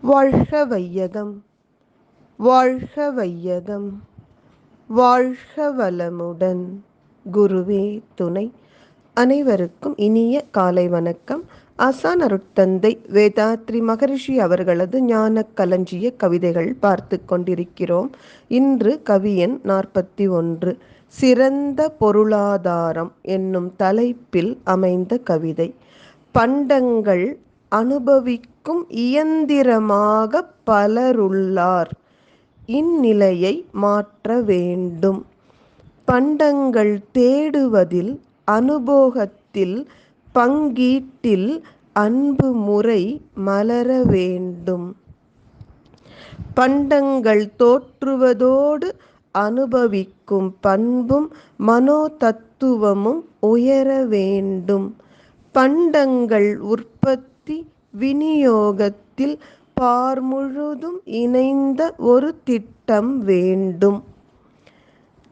வாழ்க வையகம் வாழ்க வையகம் வாழ்க வளமுடன் குருவே துணை. அனைவருக்கும் இனிய காலை வணக்கம். ஆசான் அருட்தந்தை வேதாத்ரி மகரிஷி அவர்களது ஞான களஞ்சிய கவிதைகள் பார்த்து கொண்டிருக்கிறோம். இன்று கவியன் நாற்பத்தி ஒன்று. சிறந்த பொருளாதாரம் என்னும் தலைப்பில் அமைந்த கவிதை. பண்டங்கள் அனுபவிக்கும் இயந்திரமாக பலருள்ளார். இந்நிலையை மாற்ற வேண்டும். பண்டங்கள் தேடுவதில் அனுபோகத்தில் பங்கீட்டில் அன்பு முறை மலர வேண்டும். பண்டங்கள் தோற்றுவதோடு அனுபவிக்கும் பண்பும் மனோ தத்துவமும் உயர வேண்டும். பண்டங்கள் உற்பத்தி விநியோகத்தில் பார் முழுதும் இணைந்த ஒரு திட்டம் வேண்டும்.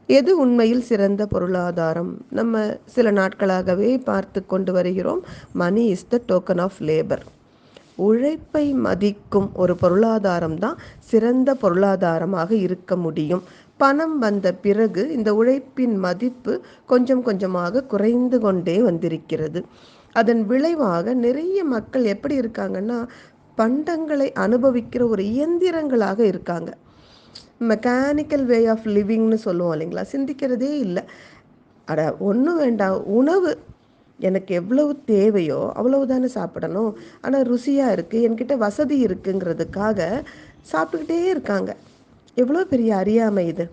எது உண்மையில் சிறந்த பொருளாதாரம்? நம்ம சில நாட்களாகவே பார்த்து கொண்டு வருகிறோம் money is the token of labour உழைப்பை மதிக்கும் ஒரு பொருளாதாரம் தான் சிறந்த பொருளாதாரமாக இருக்க முடியும். பணம் வந்த பிறகு இந்த உழைப்பின் மதிப்பு கொஞ்சம் கொஞ்சமாக குறைந்து கொண்டே வந்திருக்கிறது. அதன் விளைவாக நிறைய மக்கள் எப்படி இருக்காங்கன்னா பண்டங்களை அனுபவிக்கிற ஒரு இயந்திரங்களாக இருக்காங்க. மெக்கானிக்கல் வே ஆஃப் லிவிங்னு சொல்லுவோம் இல்லைங்களா? சிந்திக்கிறதே இல்லை. அட ஒன்றும் வேண்டாம். உணவு எனக்கு எவ்வளவு தேவையோ அவ்வளவு தானே சாப்பிடணும். ஆனால் ருசியாக இருக்குது என்கிட்ட வசதி இருக்குங்கிறதுக்காக சாப்பிட்டுக்கிட்டே இருக்காங்க. எவ்வளோ பெரிய அறியாமை இது.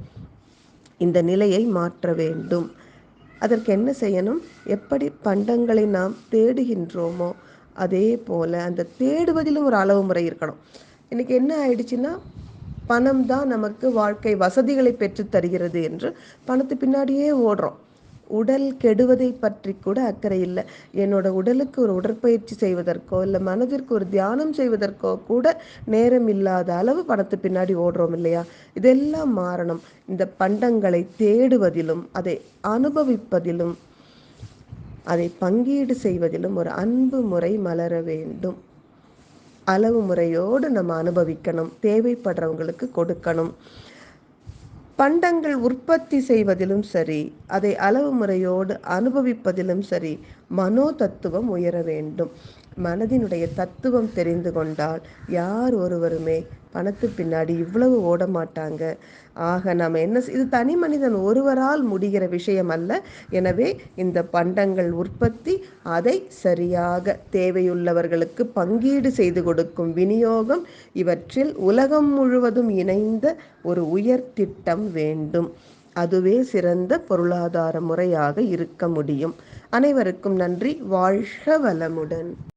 இந்த நிலையை மாற்ற வேண்டும். அதற்கு என்ன செய்யணும்? எப்படி பண்டங்களை நாம் தேடுகின்றோமோ அதே போல் அந்த தேடுவதிலும் ஒரு அளவு முறை இருக்கணும். இன்றைக்கி என்ன ஆயிடுச்சுன்னா பணம் தான் நமக்கு வாழ்க்கை வசதிகளை பெற்று தருகிறது என்று பணத்து பின்னாடியே ஓடுறோம். உடல் கெடுவதை பற்றி கூட அக்கறை இல்லை. என்னோட உடலுக்கு ஒரு உடற்பயிற்சி செய்வதற்கோ இல்லை மனதிற்கு ஒரு தியானம் செய்வதற்கோ கூட நேரம் இல்லாத அளவு பணத்து பின்னாடி ஓடுறோம் இல்லையா? இதெல்லாம் மாறணும். இந்த பண்டங்களை தேடுவதிலும் அதை அனுபவிப்பதிலும் அதை பங்கீடு செய்வதிலும் ஒரு அன்பு முறை மலர வேண்டும். அளவு முறையோடு நம்ம அனுபவிக்கணும். தேவைப்படுறவங்களுக்கு கொடுக்கணும். பண்டங்கள் உற்பத்தி செய்வதிலும் சரி அதை அளவு முறையோடு அனுபவிப்பதிலும் சரி மனோ தத்துவம் உயர வேண்டும். மனதினுடைய தத்துவம் தெரிந்து கொண்டால் யார் ஒருவருமே பணத்து பின்னாடி இவ்வளவு ஓட மாட்டாங்க ஆக நாம் என்ன இது தனி மனிதன் ஒருவரால் முடிகிற விஷயம் அல்ல. எனவே இந்த பண்டங்கள் உற்பத்தி அதை சரியாக தேவையுள்ளவர்களுக்கு பங்கீடு செய்து கொடுக்கும் விநியோகம் இவற்றில் உலகம் முழுவதும் இணைந்த ஒரு உயர் திட்டம் வேண்டும். அதுவே சிறந்த பொருளாதார முறையாக இருக்க முடியும். அனைவருக்கும் நன்றி. வாழ்க வளமுடன்.